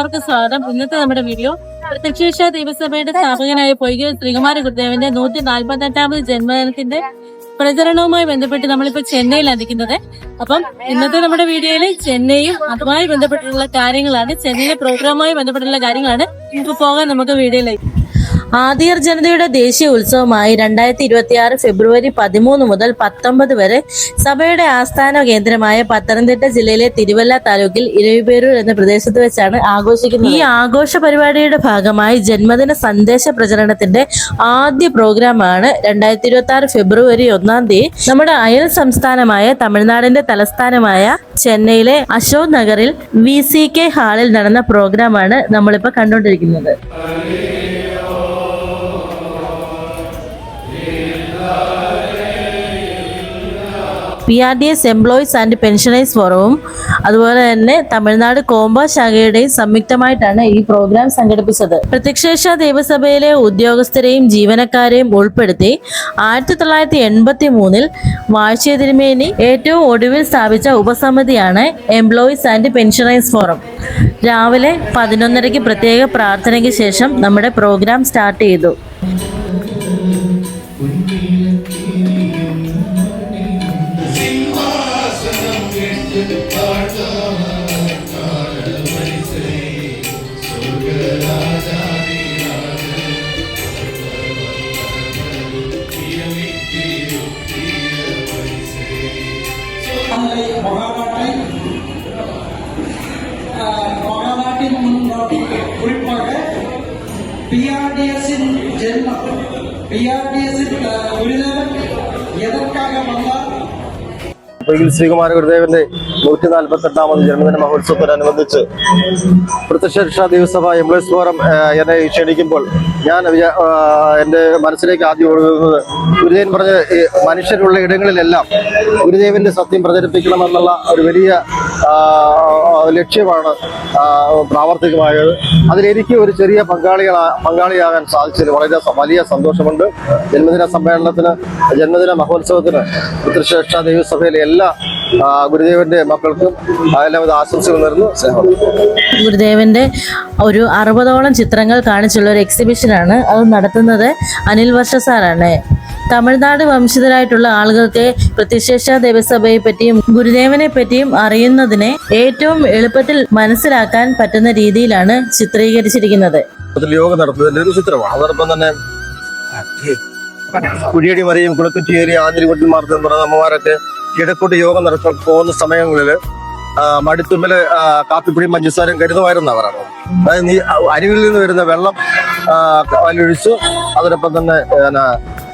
എല്ലാവർക്കും സ്വാഗതം. ഇന്നത്തെ നമ്മുടെ വീഡിയോ പ്രത്യക്ഷ ദേവസഭയുടെ സ്ഥാപകനായ പൊയ്ക ശ്രീകുമാര ഗുരുദേവന്റെ നൂറ്റി നാൽപ്പത്തി എട്ടാമത് ജന്മദിനത്തിന്റെ പ്രചരണവുമായി ബന്ധപ്പെട്ട് നമ്മളിപ്പോ ചെന്നൈയിൽ അധിക്കുന്നത്. അപ്പം ഇന്നത്തെ നമ്മുടെ വീഡിയോയിൽ ചെന്നൈയും അതുമായി ബന്ധപ്പെട്ടിട്ടുള്ള കാര്യങ്ങളാണ്. ചെന്നൈയിലെ പ്രോഗ്രാമുമായി ബന്ധപ്പെട്ടിട്ടുള്ള കാര്യങ്ങളാണ്. ഇപ്പൊ പോകാൻ നമുക്ക് വീഡിയോയിലേക്ക് ആദിയർ ജനതയുടെ ദേശീയ ഉത്സവമായി രണ്ടായിരത്തി ഇരുപത്തി ആറ് ഫെബ്രുവരി പതിമൂന്ന് മുതൽ പത്തൊമ്പത് വരെ സഭയുടെ ആസ്ഥാന കേന്ദ്രമായ പത്തനംതിട്ട ജില്ലയിലെ തിരുവല്ല താലൂക്കിൽ ഇരവിപേരൂർ എന്ന പ്രദേശത്ത് വെച്ചാണ് ആഘോഷിക്കുന്നത്. ഈ ആഘോഷ പരിപാടിയുടെ ഭാഗമായി ജന്മദിന സന്ദേശ പ്രചരണത്തിന്റെ ആദ്യ പ്രോഗ്രാമാണ് രണ്ടായിരത്തി ഇരുപത്തി ആറ് ഫെബ്രുവരി ഒന്നാം തീയതി. നമ്മുടെ അയൽ സംസ്ഥാനമായ തമിഴ്നാടിന്റെ തലസ്ഥാനമായ ചെന്നൈയിലെ അശോക് നഗറിൽ വി സി കെ ഹാളിൽ നടന്ന പ്രോഗ്രാമാണ് നമ്മളിപ്പോ കണ്ടുകൊണ്ടിരിക്കുന്നത്. P R D S employees and pensioners ഫോറവും അതുപോലെ തന്നെ തമിഴ്നാട് കോമ്പ ശാഖയുടെയും സംയുക്തമായിട്ടാണ് ഈ പ്രോഗ്രാം സംഘടിപ്പിച്ചത്. പ്രത്യക്ഷേഷ ദേവസഭയിലെ ഉദ്യോഗസ്ഥരെയും ജീവനക്കാരെയും ഉൾപ്പെടുത്തി ആയിരത്തി തൊള്ളായിരത്തി എൺപത്തി മൂന്നിൽ വാഴ്ച തിരുമേനി ഏറ്റവും ഒടുവിൽ സ്ഥാപിച്ച ഉപസമിതിയാണ് എംപ്ലോയീസ് ആൻഡ് പെൻഷനേഴ്സ് ഫോറം രാവിലെ പതിനൊന്നരയ്ക്ക് പ്രത്യേക പ്രാർത്ഥനയ്ക്ക് ശേഷം നമ്മുടെ പ്രോഗ്രാം സ്റ്റാർട്ട് ചെയ്തു. പി ആർ ഡി എസിൻ ജന്മം. പി ആർ ഡി എസിൻ ഗുരുദേവൻ എതർക്കാക വന്ന ശ്രീകുമാര ഗുരുദേവന്റെ നൂറ്റി നാൽപ്പത്തി എട്ടാമത് ജന്മദിന മഹോത്സവത്തോടനുബന്ധിച്ച് പ്രത്യക്ഷരക്ഷാ ദിവസഭ എംപ്ലോയീസ് ഫോറം എന്നെ ക്ഷണിക്കുമ്പോൾ ഞാൻ എന്റെ മനസ്സിലേക്ക് ആദ്യം ഒഴുകുന്നത് ഗുരുദേവൻ പറഞ്ഞ മനുഷ്യരുള്ള ഇടങ്ങളിലെല്ലാം ഗുരുദേവന്റെ സത്യം പ്രചരിപ്പിക്കണമെന്നുള്ള ഒരു വലിയ ലക്ഷ്യമാണ് പ്രാവർത്തികമായത്. അതിലെനിക്ക് ഒരു ചെറിയ പങ്കാളികളാ പങ്കാളിയാകാൻ സാധിച്ചതിൽ വളരെ വലിയ സന്തോഷമുണ്ട്. ജന്മദിന സമ്മേളനത്തിന് ജന്മദിന മഹോത്സവത്തിന് ഉത്തരശേഷ ദേവസഭയിലെ എല്ലാ ഗുരുദേവന്റെ മക്കൾക്കും എല്ലാവിധ ആശംസകൾ നേർന്നു സ്നേഹം. ഗുരുദേവന്റെ ഒരു അറുപതോളം ചിത്രങ്ങൾ കാണിച്ചുള്ള ഒരു എക്സിബിഷനാണ് അത് നടത്തുന്നത് അനിൽ വർഷ സാറാണ്. തമിഴ്നാട് വംശജരായിട്ടുള്ള ആളുകൾക്ക് പ്രതിശേഷ ദേവസഭയെ പറ്റിയും ഗുരുദേവനെ പറ്റിയും അറിയുന്നതിനെ ഏറ്റവും എളുപ്പത്തിൽ മനസ്സിലാക്കാൻ പറ്റുന്ന രീതിയിലാണ് ചിത്രീകരിച്ചിരിക്കുന്നത്. യോഗ നടത്തുന്നതിന്റെ ഒരു ചിത്രമാണ് അതോടൊപ്പം തന്നെ കുഴിയടി മറിയും കുളക്കുറ്റിയേരി പറയുന്ന അമ്മമാരൊക്കെ ഇടക്കൂട്ട് യോഗം നടത്താൻ പോകുന്ന സമയങ്ങളിൽ മടിത്തുമ്പിൽ കാപ്പിപ്പൊടിയും പഞ്ചസാരയും കരുതുമായിരുന്നു അവരാണ് അതായത് നീ അരുവിൽ നിന്ന് വരുന്ന വെള്ളം വലിയൊഴിച്ചു. അതോടൊപ്പം തന്നെ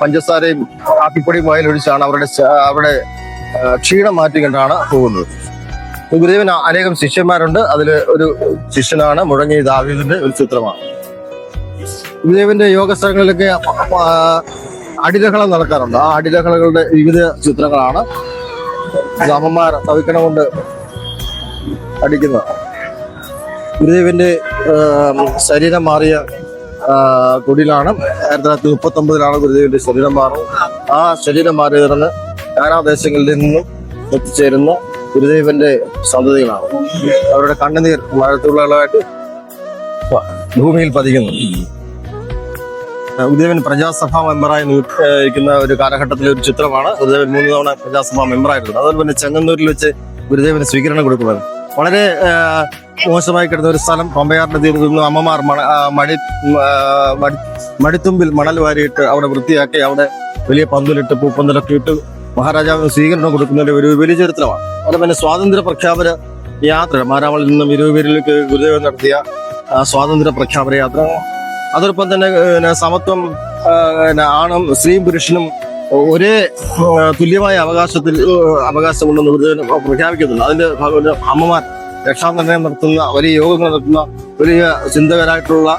പഞ്ചസാരയും കാപ്പിപ്പൊടിയും വയലൊഴിച്ചാണ് അവരുടെ അവരുടെ ക്ഷീണം മാറ്റിക്കൊണ്ടാണ് പോകുന്നത്. ഗുരുദേവന് അനേകം ശിഷ്യന്മാരുണ്ട്. അതിൽ ഒരു ശിഷ്യനാണ് മുഴങ്ങി ദാവീദിന്റെ ഒരു ചിത്രമാണ്. ഗുരുദേവന്റെ യോഗ സ്ഥലങ്ങളിലൊക്കെ അടിലഹളം നടക്കാറുണ്ട്. ആ അടിലഹളകളുടെ വിവിധ ചിത്രങ്ങളാണ് അമ്മമാർ തവിക്കണ കൊണ്ട് അടിക്കുന്നത്. ഗുരുദേവന്റെ ശരീരം മാറിയ കുടിലാണ്. ആയിരത്തി തൊള്ളായിരത്തി മുപ്പത്തി ഒമ്പതിലാണ് ഗുരുദേവിന്റെ ശരീരം മാറുന്നത്. ആ ശരീരം മാറിയതിന് നാനാദേശങ്ങളിൽ നിന്നും എത്തിച്ചേരുന്ന ഗുരുദേവന്റെ സന്തതികളാണ്. അവരുടെ കണ്ണുനീർ മഴത്തുള്ളകളായിട്ട് ഭൂമിയിൽ പതിക്കുന്നു. ഗുരുദേവൻ പ്രജാസഭാ മെമ്പറായി ഇരിക്കുന്ന ഒരു കാലഘട്ടത്തിലെ ഒരു ചിത്രമാണ് ഗുരുദേവൻ മൂന്ന് തവണ പ്രജാസഭാ മെമ്പറായിട്ടുള്ളത് അതുപോലെ തന്നെ ചെങ്ങന്നൂരിൽ വെച്ച് ഗുരുദേവന് സ്വീകരണം കൊടുക്കുന്നത് വളരെ മോശമായി കിടന്ന ഒരു സ്ഥലം പമ്പയാറിന്റെ തീരത്തുനിന്ന് അമ്മമാർ മണ മടി മടി- മടിത്തുമ്പിൽ മണൽ വാരിയിട്ട് അവിടെ വൃത്തിയാക്കി അവിടെ വലിയ പന്തലിട്ട് പൂപ്പന്തലൊക്കെ ഇട്ട് മഹാരാജാവിന് സ്വീകരണം കൊടുക്കുന്നതിന്റെ ഒരു വലിയ ചരിത്രമാണ് അതുപോലെ സ്വാതന്ത്ര്യ പ്രഖ്യാപന യാത്ര മാരാമളിൽ നിന്നും ഇരുപേരിലേക്ക് ഗുരുദേവൻ നടത്തിയ സ്വാതന്ത്ര്യ പ്രഖ്യാപന യാത്ര. അതോടൊപ്പം തന്നെ സമത്വം ആണും സ്ത്രീയും പുരുഷനും ഒരേ തുല്യമായ അവകാശത്തിൽ അവകാശമുണ്ടെന്ന് പ്രഖ്യാപിക്കുന്നുണ്ട്. അതിന്റെ ഭാഗം അമ്മമാർ രക്ഷാനിർണയം നടത്തുന്ന വലിയ യോഗങ്ങൾ നടത്തുന്ന വലിയ ചിന്തകരായിട്ടുള്ള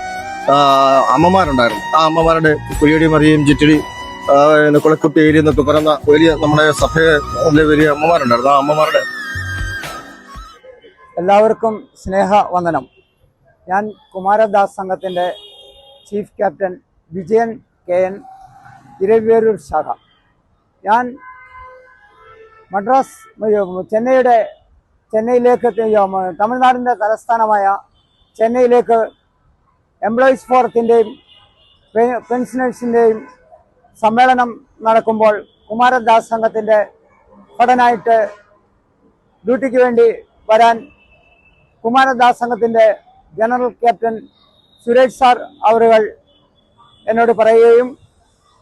അമ്മമാരുണ്ടായിരുന്നു. ആ അമ്മമാരുടെ കുഴിയടി മറിയും ചിറ്റടി പിന്നെ കുളക്കുട്ടി ഏരി എന്നൊക്കെ പറയുന്ന വലിയ നമ്മുടെ സഭയിലെ വലിയ അമ്മമാരുണ്ടായിരുന്നു. ആ അമ്മമാരുടെ എല്ലാവർക്കും സ്നേഹ വന്ദനം ഞാൻ കുമാരദാസ് സംഘത്തിന്റെ chief captain Vijayan K N Iraveroor ശാഖ. ഞാൻ മദ്രാസ് ചെന്നൈയുടെ ചെന്നൈയിലേക്ക് തമിഴ്നാടിന്റെ തലസ്ഥാനമായ ചെന്നൈയിലേക്ക് എംപ്ലോയീസ് ഫോറത്തിന്റെയും പെൻഷനേഴ്സിന്റെയും സമ്മേളനം നടക്കുമ്പോൾ കുമാരദാസ് സംഘത്തിന്റെ ഭടനായിട്ട് ഡ്യൂട്ടിക്ക് വേണ്ടി വരാൻ കുമാരദാസ് സംഘത്തിന്റെ ജനറൽ ക്യാപ്റ്റൻ സുരേഷ് സാർ അവറുകൾ എന്നോട് പറയുകയും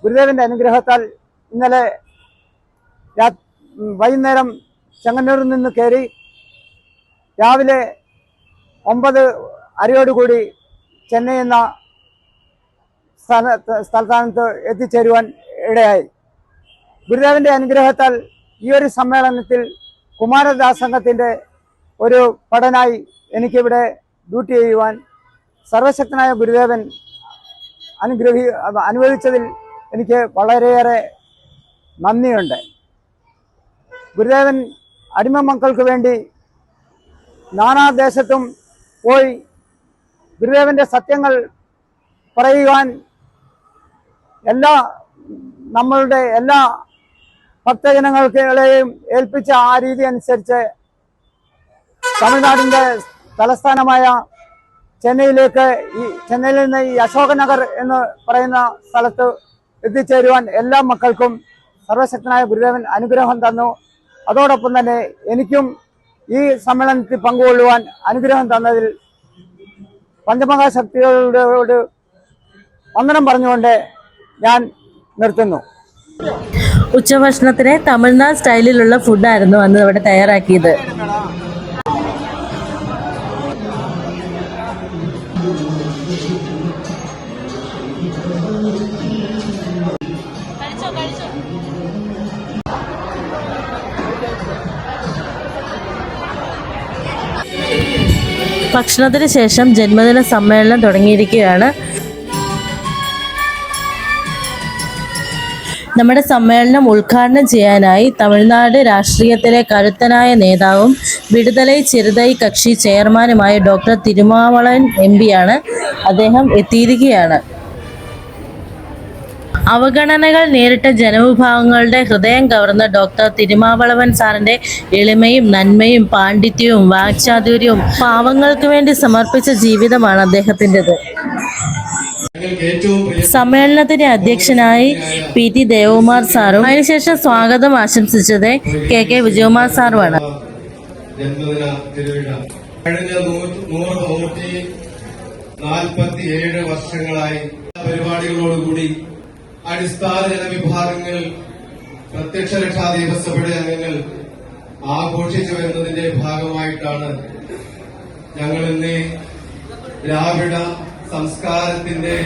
ഗുരുദേവന്റെ അനുഗ്രഹത്താൽ ഇന്നലെ വൈകുന്നേരം ചെങ്ങന്നൂരിൽ നിന്ന് കയറി രാവിലെ ഒമ്പത് അരയോടുകൂടി ചെന്നൈ എന്ന സ്ഥല സ്ഥലത്താനത്ത് എത്തിച്ചേരുവാൻ ഇടയായി. ഗുരുദേവന്റെ അനുഗ്രഹത്താൽ ഈ ഒരു സമ്മേളനത്തിൽ കുമാരദാസ് സംഘത്തിന്റെ ഒരു പടനായി എനിക്കിവിടെ ഡ്യൂട്ടി ചെയ്യുവാൻ സർവശക്തനായ ഗുരുദേവൻ അനുഗ്രഹി അനുവദിച്ചതിൽ എനിക്ക് വളരെയേറെ നന്ദിയുണ്ട്. ഗുരുദേവൻ അടിമ മക്കൾക്ക് വേണ്ടി നാനാദേശത്തും പോയി ഗുരുദേവന്റെ സത്യങ്ങൾ പറയുവാൻ എല്ലാ നമ്മളുടെ എല്ലാ ഭക്തജനങ്ങൾക്കെയും ഏൽപ്പിച്ച ആ രീതി അനുസരിച്ച് തമിഴ്നാടിന്റെ തലസ്ഥാനമായ ചെന്നൈയിലേക്ക് ഈ ചെന്നൈയിൽ നിന്ന് ഈ അശോകനഗർ എന്ന് പറയുന്ന സ്ഥലത്ത് എത്തിച്ചേരുവാൻ എല്ലാ മക്കൾക്കും സർവശക്തനായ ഗുരുദേവൻ അനുഗ്രഹം തന്നു. അതോടൊപ്പം തന്നെ എനിക്കും ഈ സമ്മേളനത്തിൽ പങ്കുകൊള്ളുവാൻ അനുഗ്രഹം തന്നതിൽ പഞ്ചമഹാശക്തികളോട് വന്ദനം പറഞ്ഞുകൊണ്ട് ഞാൻ നിർത്തുന്നു. ഉച്ചഭക്ഷണത്തിന് തമിഴ്നാട് സ്റ്റൈലിലുള്ള ഫുഡായിരുന്നു അന്ന് ഇവിടെ തയ്യാറാക്കിയത്. ഭക്ഷണത്തിന് ശേഷം ജന്മദിന സമ്മേളനം തുടങ്ങിയിരിക്കുകയാണ്. നമ്മുടെ സമ്മേളനം ഉദ്ഘാടനം ചെയ്യാനായി തമിഴ്നാട് രാഷ്ട്രീയത്തിലെ കരുത്തനായ നേതാവും വിടുതലൈ ചെറുതൈ കക്ഷി ചെയർമാനുമായ ഡോക്ടർ തിരുമാവളൻ എം പിയാണ് അദ്ദേഹം എത്തിയിരിക്കുകയാണ്. അവഗണനകൾ നേരിട്ട ജനവിഭാഗങ്ങളുടെ ഹൃദയം കവർന്ന ഡോക്ടർ തിരുമാവളവൻ സാറിന്റെ എളിമയും നന്മയും പാണ്ഡിത്യവും വാക്ചാതുര്യവും പാവങ്ങൾക്ക് വേണ്ടി സമർപ്പിച്ച ജീവിതമാണ് അദ്ദേഹത്തിന്റെത്. സമ്മേളനത്തിന്റെ അധ്യക്ഷനായി പി ടി ദേവകുമാർ സാറും അതിനുശേഷം സ്വാഗതം ആശംസിച്ചത് കെ കെ വിജയകുമാർ സാറുമാണ്. നൂറ്റി നാൽപ്പത്തി ഏഴ് വർഷങ്ങളായി പരിപാടികളോടുകൂടി അടിസ്ഥാന ജനവിഭാഗങ്ങൾ പ്രത്യക്ഷ രക്ഷാ ദിവസയുടെ അംഗങ്ങൾ ആഘോഷിച്ചു വരുന്നതിന്റെ ഭാഗമായിട്ടാണ് ഞങ്ങൾ ഇന്ന് ദ്രാവിഡ സംസ്കാരത്തിന്റെ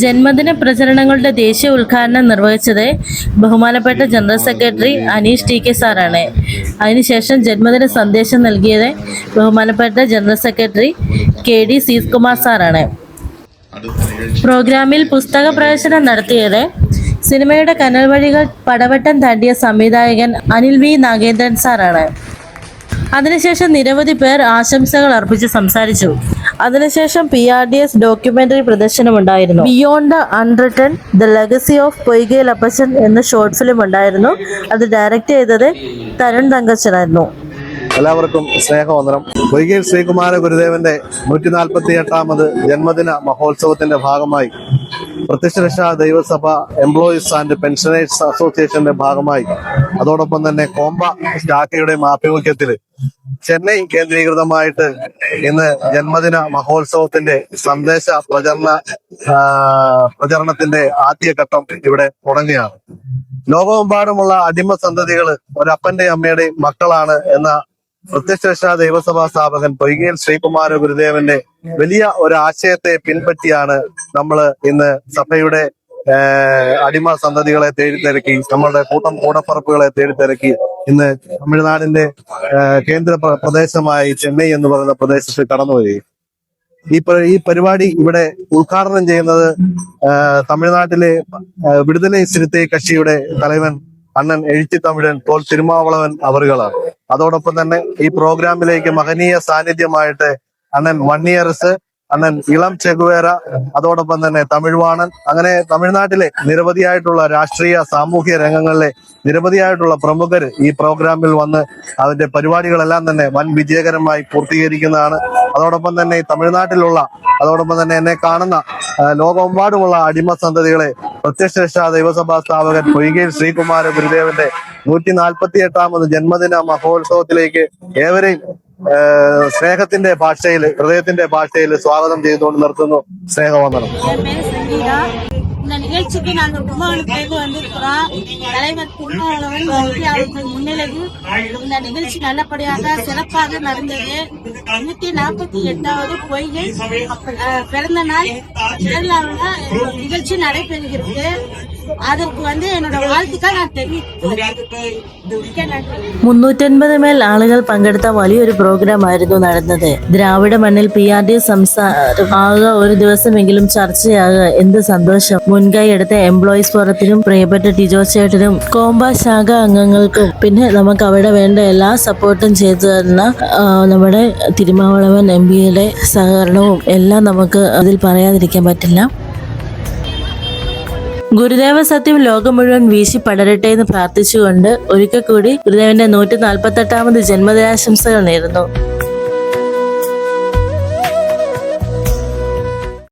ജന്മദിന പ്രചരണങ്ങളുടെ ദേശീയ ഉദ്ഘാടനം നിർവഹിച്ചത് ബഹുമാനപ്പെട്ട general secretary Aneesh T K സാറാണ്. അതിനുശേഷം ജന്മദിന സന്ദേശം നൽകിയത് ബഹുമാനപ്പെട്ട ജനറൽ സെക്രട്ടറി കെ ഡി സീസ് കുമാർ സാറാണ്. പ്രോഗ്രാമിൽ പുസ്തക പ്രവേശനം നടത്തിയത് സിനിമയുടെ കനൽ വഴികൾ പടവട്ടം താണ്ടിയ സംവിധായകൻ അനിൽ വി നാഗേന്ദ്രൻ സാറാണ്. അതിനുശേഷം നിരവധി പേർ ആശംസകൾ അർപ്പിച്ച് സംസാരിച്ചു. അതിനുശേഷം P R D S documentary പ്രദർശനമുണ്ടായിരുന്നു. Beyond unwritten the legacy of Poykayil Appachan എന്ന ഷോർട്ട് ഫിലിം ഉണ്ടായിരുന്നു. അത് ഡയറക്റ്റ് ചെയ്തത് തരുൺ തങ്കച്ചനായിരുന്നു. എല്ലാവർക്കും സ്നേഹവന്ദനം. വൈകീൽ ശ്രീകുമാര ഗുരുദേവന്റെ നൂറ്റി നാൽപ്പത്തി എട്ടാമത് ജന്മദിന മഹോത്സവത്തിന്റെ ഭാഗമായി പ്രത്യക്ഷ ദൈവസഭ എംപ്ലോയീസ് ആൻഡ് പെൻഷനേഴ്സ് അസോസിയേഷന്റെ ഭാഗമായി അതോടൊപ്പം തന്നെ കോമ്പ ശാഖയുടെ ആഭിമുഖ്യത്തിൽ ചെന്നൈ കേന്ദ്രീകൃതമായിട്ട് ഇന്ന് ജന്മദിന മഹോത്സവത്തിന്റെ സന്ദേശ പ്രചരണ പ്രചരണത്തിന്റെ ആദ്യഘട്ടം ഇവിടെ തുടങ്ങുകയാണ്. ലോകമെമ്പാടുമുള്ള അടിമ സന്തതികൾ ഒരപ്പന്റെയും അമ്മയുടെയും മക്കളാണ് എന്ന പ്രത്യക്ഷ ദേവസഭാ സ്ഥാപകൻ പൊയ്കയിൽ ശ്രീകുമാര ഗുരുദേവന്റെ വലിയ ഒരു ആശയത്തെ പിൻപറ്റിയാണ് നമ്മൾ ഇന്ന് സഭയുടെ അടിമ സന്തതികളെ തേടിത്തിരക്കി നമ്മളുടെ കൂട്ടം കൂടപ്പറപ്പുകളെ തേടിത്തിരക്കി ഇന്ന് തമിഴ്നാടിന്റെ കേന്ദ്ര പ്രദേശമായി ചെന്നൈ എന്ന് പറയുന്ന പ്രദേശത്ത് കടന്നുപോയി ഈ ഈ പരിപാടി ഇവിടെ ഉദ്ഘാടനം ചെയ്യുന്നത് തമിഴ്നാട്ടിലെ വിടുതലൈ സിരുത്തെ കക്ഷിയുടെ തലവൻ അണ്ണൻ എഴുത്തി തമിഴൻ തോൽ തിരുമാവളവൻ അവറുകളാണ്. അതോടൊപ്പം തന്നെ ഈ പ്രോഗ്രാമിലേക്ക് മഹനീയ സാന്നിധ്യമായിട്ട് അണ്ണൻ വണ്ണിയർസ് അണ്ണൻ ഇളം ചെഗുവേര അതോടൊപ്പം തന്നെ തമിഴ്വാണൻ അങ്ങനെ തമിഴ്നാട്ടിലെ നിരവധിയായിട്ടുള്ള രാഷ്ട്രീയ സാമൂഹ്യ രംഗങ്ങളിലെ നിരവധിയായിട്ടുള്ള പ്രമുഖർ ഈ പ്രോഗ്രാമിൽ വന്ന് അതിന്റെ പരിപാടികളെല്ലാം തന്നെ വൻ വിജയകരമായി പൂർത്തീകരിക്കുന്നതാണ്. അതോടൊപ്പം തന്നെ ഈ തമിഴ്നാട്ടിലുള്ള അതോടൊപ്പം തന്നെ എന്നെ കാണുന്ന ലോകമെമ്പാടുമുള്ള അടിമ സന്തതികളെ പ്രത്യക്ഷ രക്ഷാ ദൈവസഭാ സ്ഥാപകൻ പൊയ്കയിൽ ശ്രീകുമാര ഗുരുദേവന്റെ നൂറ്റി നാൽപ്പത്തി എട്ടാമത് ജന്മദിന മഹോത്സവത്തിലേക്ക് ഏവരെയും സ്നേഹത്തിന്റെ ഭാഷയിൽ ഹൃദയത്തിന്റെ ഭാഷയിൽ സ്വാഗതം ചെയ്തുകൊണ്ട് നിർത്തുന്നു. സ്നേഹവന്ദനം. இந்த நிகழ்ச்சிக்கு நாங்க கும்பகோணத்துலேருந்து வந்திருக்கிறோம் தலைவர் திருமாவளவன் வந்து அவர்கள் முன்னிலையில் இந்த நிகழ்ச்சி நல்லபடியாக சிறப்பாக நடந்தது நூத்தி நாற்பத்தி எட்டாவது பொய்கை அஹ், பிறந்த நாள் கேரளாவில் நிகழ்ச்சி நடைபெறுகிறது அதற்கு வந்து என்னோட வாழ்த்துக்கள் நான் தெரிவிக்கிறேன் மிக்க நன்றி മുന്നൂറ്റൻപത് മേൽ ആളുകൾ പങ്കെടുത്ത വലിയൊരു പ്രോഗ്രാം ആയിരുന്നു നടന്നത് ദ്രാവിഡ മണ്ണിൽ പി ആർ ഡി സംസാരം ആകുക ഒരു ദിവസമെങ്കിലും ചർച്ചയാകുക എന്ത് സന്തോഷം മുൻകൈ എടുത്ത എംപ്ലോയീസ് ഫോറത്തിനും പ്രിയപ്പെട്ട ടിജോ ചേട്ടനും കോമ്പ ശാഖ അംഗങ്ങൾക്കും പിന്നെ നമുക്ക് അവിടെ വേണ്ട എല്ലാ സപ്പോർട്ടും ചെയ്തു തരുന്ന നമ്മുടെ തിരുമാവളവൻ എം പിയുടെ സഹകരണവും എല്ലാം നമുക്ക് അതിൽ പറയാതിരിക്കാൻ പറ്റില്ല. ഗുരുദേവ സത്യം ലോകം മുഴുവൻ വീശി പടരട്ടെ എന്ന് പ്രാർത്ഥിച്ചുകൊണ്ട് ഒരിക്കൽ കൂടി ഗുരുദേവന്റെ നൂറ്റി നാൽപ്പത്തെട്ടാമത് ജന്മദിനാശംസകൾ നേരുന്നു.